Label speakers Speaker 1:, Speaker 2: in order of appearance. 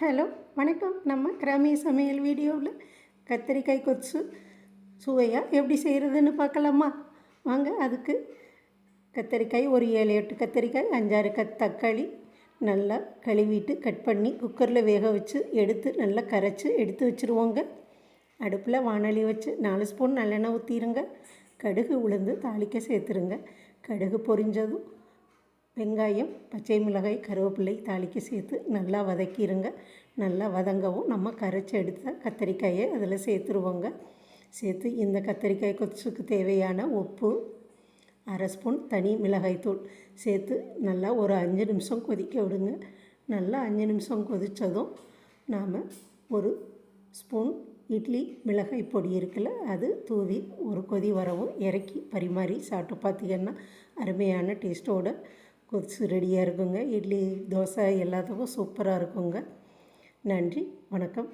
Speaker 1: Hello வணக்கம். நம்ம கிராமிய சமையல் வீடியோவில் கத்திரிக்காய் கொச்சு சுவையாக எப்படி செய்கிறதுன்னு பார்க்கலாமா? வாங்க அதுக்கு கத்திரிக்காய் ஒரு ஏழு எட்டு கத்திரிக்காய் அஞ்சாறு கத் தக்காளி நல்லா கழுவிட்டு கட் பண்ணி குக்கரில் வேக வச்சு எடுத்து நல்லா கரைச்சி எடுத்து வச்சுருவோங்க. அடுப்பில் வானொலி வச்சு நாலு ஸ்பூன் நல்லெண்ணெய் ஊற்றிடுங்க கடுகு உளுந்து தாளிக்க சேர்த்துருங்க. கடுகு பொரிஞ்சதும் வெங்காயம் பச்சை மிளகாய் கருவேப்பிலை தாளிக்கு சேர்த்து நல்லா வதக்கிடுங்க நல்லா வதங்கவும் நம்ம கரைச்சி எடுத்த கத்திரிக்காயை அதில் சேர்த்துருவோங்க. சேர்த்து இந்த கத்திரிக்காய் கொச்சுக்கு தேவையான உப்பு அரை ஸ்பூன் தனி மிளகாய்த்தூள் சேர்த்து நல்லா ஒரு அஞ்சு நிமிஷம் கொதிக்க விடுங்க. நல்லா அஞ்சு நிமிஷம் கொதித்ததும் நாம் ஒரு ஸ்பூன் இட்லி மிளகாய் பொடி இருக்குல்ல அது தூவி ஒரு கொதி வரவும் இறக்கி பரிமாறி சாப்பிட்டு பார்த்தீங்கன்னா அருமையான டேஸ்ட்டோட கொதிச்சு ரெடியாக இருக்குங்க. இட்லி தோசை எல்லாத்துக்கும் சூப்பராக இருக்குங்க. நன்றி வணக்கம்.